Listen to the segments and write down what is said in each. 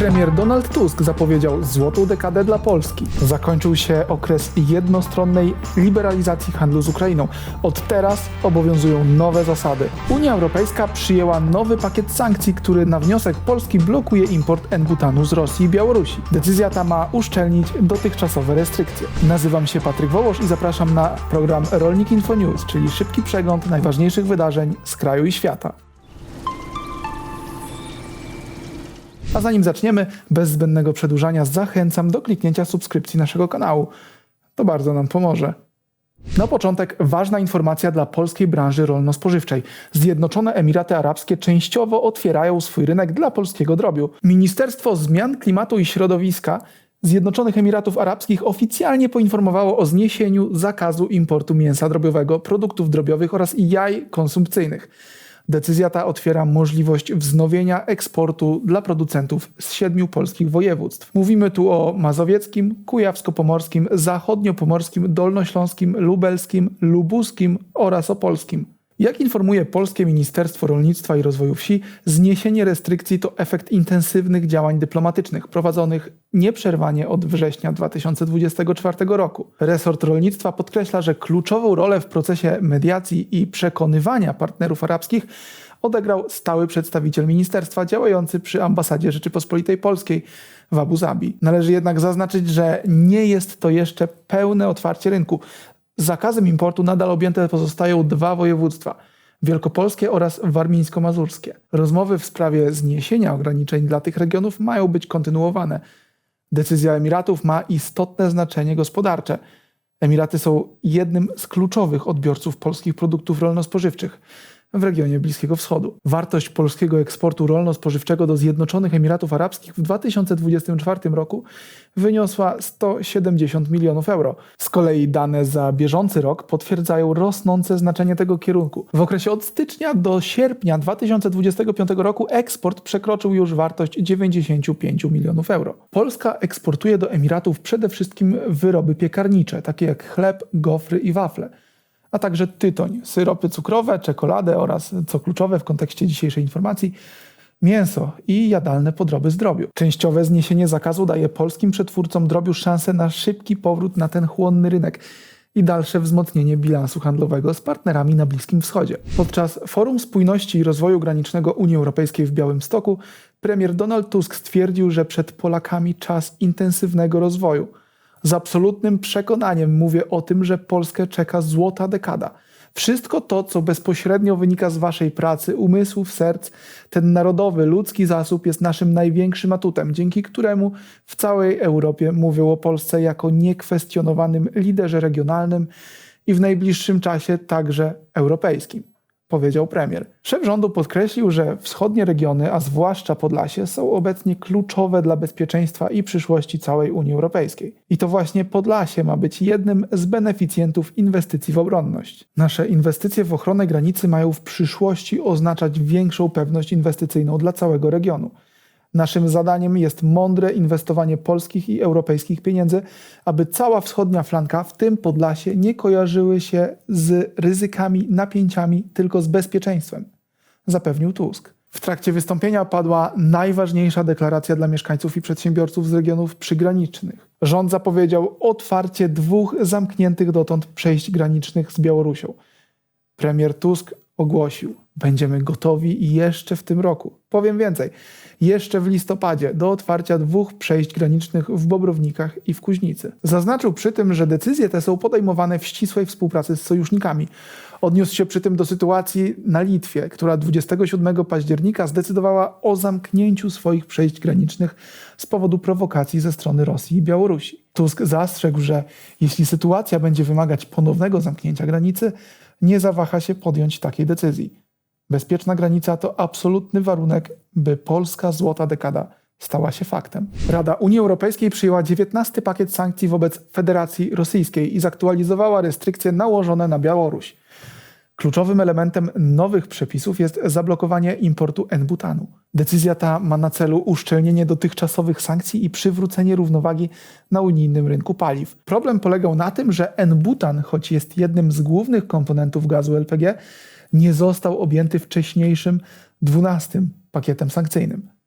Premier Donald Tusk zapowiedział złotą dekadę dla Polski. Zakończył się okres jednostronnej liberalizacji handlu z Ukrainą. Od teraz obowiązują nowe zasady. Unia Europejska przyjęła nowy pakiet sankcji, który na wniosek Polski blokuje import N-butanu z Rosji i Białorusi. Decyzja ta ma uszczelnić dotychczasowe restrykcje. Nazywam się Patryk Wołosz i zapraszam na program Rolnik Info News, czyli szybki przegląd najważniejszych wydarzeń z kraju i świata. A zanim zaczniemy, bez zbędnego przedłużania zachęcam do kliknięcia subskrypcji naszego kanału. To bardzo nam pomoże. Na początek ważna informacja dla polskiej branży rolno-spożywczej. Zjednoczone Emiraty Arabskie częściowo otwierają swój rynek dla polskiego drobiu. Ministerstwo Zmian Klimatu i Środowiska Zjednoczonych Emiratów Arabskich oficjalnie poinformowało o zniesieniu zakazu importu mięsa drobiowego, produktów drobiowych oraz jaj konsumpcyjnych. Decyzja ta otwiera możliwość wznowienia eksportu dla producentów z siedmiu polskich województw. Mówimy tu o mazowieckim, kujawsko-pomorskim, zachodnio-pomorskim, dolnośląskim, lubelskim, lubuskim oraz opolskim. Jak informuje Polskie Ministerstwo Rolnictwa i Rozwoju Wsi, zniesienie restrykcji to efekt intensywnych działań dyplomatycznych prowadzonych nieprzerwanie od września 2024 roku. Resort rolnictwa podkreśla, że kluczową rolę w procesie mediacji i przekonywania partnerów arabskich odegrał stały przedstawiciel ministerstwa działający przy ambasadzie Rzeczypospolitej Polskiej w Abu Zabi. Należy jednak zaznaczyć, że nie jest to jeszcze pełne otwarcie rynku. Zakazem importu nadal objęte pozostają dwa województwa wielkopolskie oraz warmińsko-mazurskie. Rozmowy w sprawie zniesienia ograniczeń dla tych regionów mają być kontynuowane. Decyzja Emiratów ma istotne znaczenie gospodarcze. Emiraty są jednym z kluczowych odbiorców polskich produktów rolno-spożywczych w regionie Bliskiego Wschodu. Wartość polskiego eksportu rolno-spożywczego do Zjednoczonych Emiratów Arabskich w 2024 roku wyniosła 170 milionów euro. Z kolei dane za bieżący rok potwierdzają rosnące znaczenie tego kierunku. W okresie od stycznia do sierpnia 2025 roku eksport przekroczył już wartość 95 milionów euro. Polska eksportuje do Emiratów przede wszystkim wyroby piekarnicze, takie jak chleb, gofry i wafle a także tytoń, syropy cukrowe, czekoladę oraz, co kluczowe w kontekście dzisiejszej informacji, mięso i jadalne podroby z drobiu. Częściowe zniesienie zakazu daje polskim przetwórcom drobiu szansę na szybki powrót na ten chłonny rynek i dalsze wzmocnienie bilansu handlowego z partnerami na Bliskim Wschodzie. Podczas Forum Spójności i Rozwoju Granicznego Unii Europejskiej w Białymstoku premier Donald Tusk stwierdził, że przed Polakami czas intensywnego rozwoju – z absolutnym przekonaniem mówię o tym, że Polskę czeka złota dekada. Wszystko to, co bezpośrednio wynika z Waszej pracy, umysłów, serc, ten narodowy, ludzki zasób jest naszym największym atutem, dzięki któremu w całej Europie mówią o Polsce jako niekwestionowanym liderze regionalnym i w najbliższym czasie także europejskim powiedział premier. Szef rządu podkreślił, że wschodnie regiony, a zwłaszcza Podlasie, są obecnie kluczowe dla bezpieczeństwa i przyszłości całej Unii Europejskiej. I to właśnie Podlasie ma być jednym z beneficjentów inwestycji w obronność. Nasze inwestycje w ochronę granicy mają w przyszłości oznaczać większą pewność inwestycyjną dla całego regionu. Naszym zadaniem jest mądre inwestowanie polskich i europejskich pieniędzy, aby cała wschodnia flanka, w tym Podlasie, nie kojarzyły się z ryzykami, napięciami, tylko z bezpieczeństwem, zapewnił Tusk. W trakcie wystąpienia padła najważniejsza deklaracja dla mieszkańców i przedsiębiorców z regionów przygranicznych. Rząd zapowiedział otwarcie dwóch zamkniętych dotąd przejść granicznych z Białorusią. Premier Tusk ogłosił: Będziemy gotowi jeszcze w tym roku. Powiem więcej jeszcze w listopadzie do otwarcia dwóch przejść granicznych w Bobrownikach i w Kuźnicy. Zaznaczył przy tym, że decyzje te są podejmowane w ścisłej współpracy z sojusznikami. Odniósł się przy tym do sytuacji na Litwie, która 27 października zdecydowała o zamknięciu swoich przejść granicznych z powodu prowokacji ze strony Rosji i Białorusi. Tusk zastrzegł, że jeśli sytuacja będzie wymagać ponownego zamknięcia granicy, nie zawaha się podjąć takiej decyzji. Bezpieczna granica to absolutny warunek, by polska złota dekada stała się faktem. Rada Unii Europejskiej przyjęła 19 pakiet sankcji wobec Federacji Rosyjskiej i zaktualizowała restrykcje nałożone na Białoruś. Kluczowym elementem nowych przepisów jest zablokowanie importu N-butanu. Decyzja ta ma na celu uszczelnienie dotychczasowych sankcji i przywrócenie równowagi na unijnym rynku paliw. Problem polegał na tym, że N-butan, choć jest jednym z głównych komponentów gazu LPG, nie został objęty wcześniejszym 12 pakietem sankcyjnym.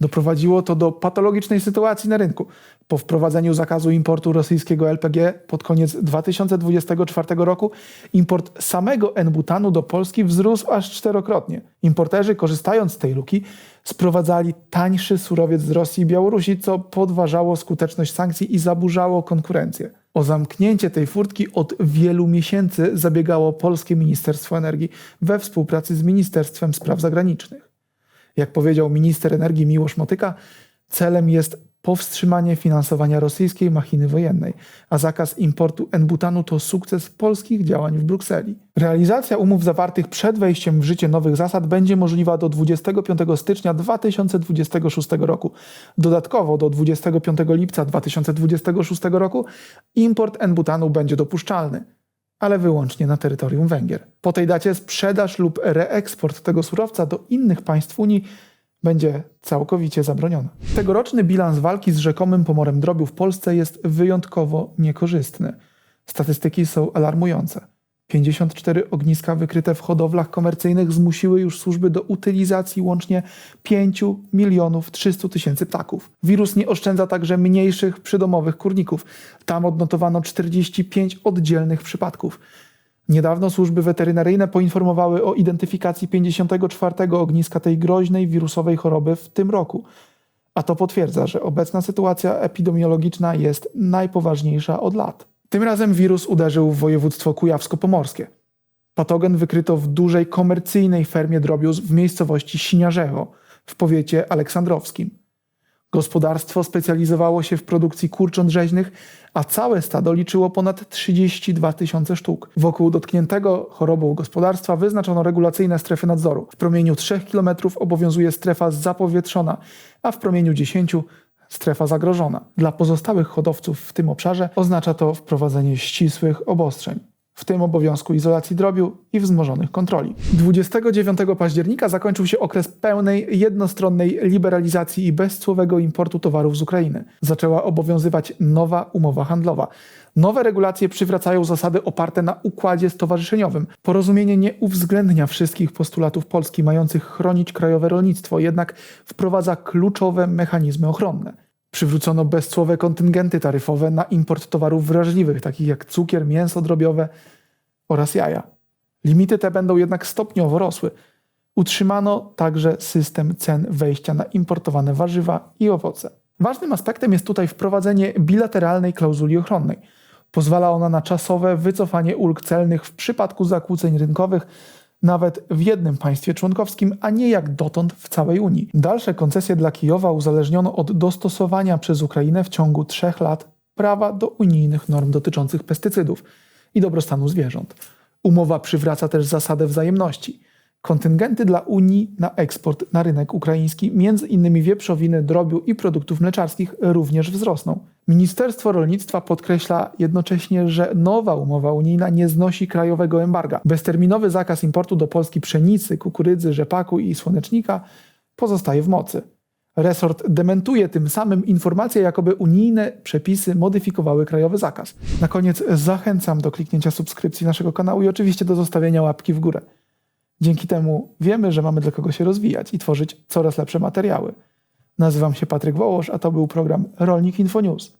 Doprowadziło to do patologicznej sytuacji na rynku. Po wprowadzeniu zakazu importu rosyjskiego LPG pod koniec 2024 roku import samego N-butanu do Polski wzrósł aż czterokrotnie. Importerzy, korzystając z tej luki, sprowadzali tańszy surowiec z Rosji i Białorusi, co podważało skuteczność sankcji i zaburzało konkurencję. O zamknięcie tej furtki od wielu miesięcy zabiegało polskie Ministerstwo Energii we współpracy z Ministerstwem Spraw Zagranicznych. Jak powiedział minister energii Miłosz Motyka, celem jest powstrzymanie finansowania rosyjskiej machiny wojennej, a zakaz importu N-butanu to sukces polskich działań w Brukseli. Realizacja umów zawartych przed wejściem w życie nowych zasad będzie możliwa do 25 stycznia 2026 roku. Dodatkowo do 25 lipca 2026 roku import N-butanu będzie dopuszczalny ale wyłącznie na terytorium Węgier. Po tej dacie sprzedaż lub reeksport tego surowca do innych państw Unii będzie całkowicie zabroniona. Tegoroczny bilans walki z rzekomym pomorem drobiu w Polsce jest wyjątkowo niekorzystny. Statystyki są alarmujące. 54 ogniska wykryte w hodowlach komercyjnych zmusiły już służby do utylizacji łącznie 5 milionów 300 tysięcy ptaków. Wirus nie oszczędza także mniejszych przydomowych kurników. Tam odnotowano 45 oddzielnych przypadków. Niedawno służby weterynaryjne poinformowały o identyfikacji 54 ogniska tej groźnej wirusowej choroby w tym roku. A to potwierdza, że obecna sytuacja epidemiologiczna jest najpoważniejsza od lat. Tym razem wirus uderzył w województwo kujawsko-pomorskie. Patogen wykryto w dużej komercyjnej fermie drobiu w miejscowości Siniarzewo w powiecie aleksandrowskim. Gospodarstwo specjalizowało się w produkcji kurcząt rzeźnych, a całe stado liczyło ponad 32 tysiące sztuk. Wokół dotkniętego chorobą gospodarstwa wyznaczono regulacyjne strefy nadzoru. W promieniu 3 km obowiązuje strefa zapowietrzona, a w promieniu 10 strefa zagrożona. Dla pozostałych hodowców w tym obszarze oznacza to wprowadzenie ścisłych obostrzeń w tym obowiązku izolacji drobiu i wzmożonych kontroli. 29 października zakończył się okres pełnej, jednostronnej liberalizacji i bezcłowego importu towarów z Ukrainy. Zaczęła obowiązywać nowa umowa handlowa. Nowe regulacje przywracają zasady oparte na układzie stowarzyszeniowym. Porozumienie nie uwzględnia wszystkich postulatów Polski mających chronić krajowe rolnictwo, jednak wprowadza kluczowe mechanizmy ochronne. Przywrócono bezcłowe kontyngenty taryfowe na import towarów wrażliwych, takich jak cukier, mięso drobiowe oraz jaja. Limity te będą jednak stopniowo rosły. Utrzymano także system cen wejścia na importowane warzywa i owoce. Ważnym aspektem jest tutaj wprowadzenie bilateralnej klauzuli ochronnej. Pozwala ona na czasowe wycofanie ulg celnych w przypadku zakłóceń rynkowych nawet w jednym państwie członkowskim, a nie jak dotąd w całej Unii. Dalsze koncesje dla Kijowa uzależniono od dostosowania przez Ukrainę w ciągu trzech lat prawa do unijnych norm dotyczących pestycydów i dobrostanu zwierząt. Umowa przywraca też zasadę wzajemności. Kontyngenty dla Unii na eksport na rynek ukraiński, między innymi wieprzowiny, drobiu i produktów mleczarskich, również wzrosną. Ministerstwo Rolnictwa podkreśla jednocześnie, że nowa umowa unijna nie znosi krajowego embarga. Bezterminowy zakaz importu do Polski pszenicy, kukurydzy, rzepaku i słonecznika pozostaje w mocy. Resort dementuje tym samym informację, jakoby unijne przepisy modyfikowały krajowy zakaz. Na koniec zachęcam do kliknięcia subskrypcji naszego kanału i oczywiście do zostawienia łapki w górę. Dzięki temu wiemy, że mamy dla kogo się rozwijać i tworzyć coraz lepsze materiały. Nazywam się Patryk Wołosz, a to był program Rolnik Info News.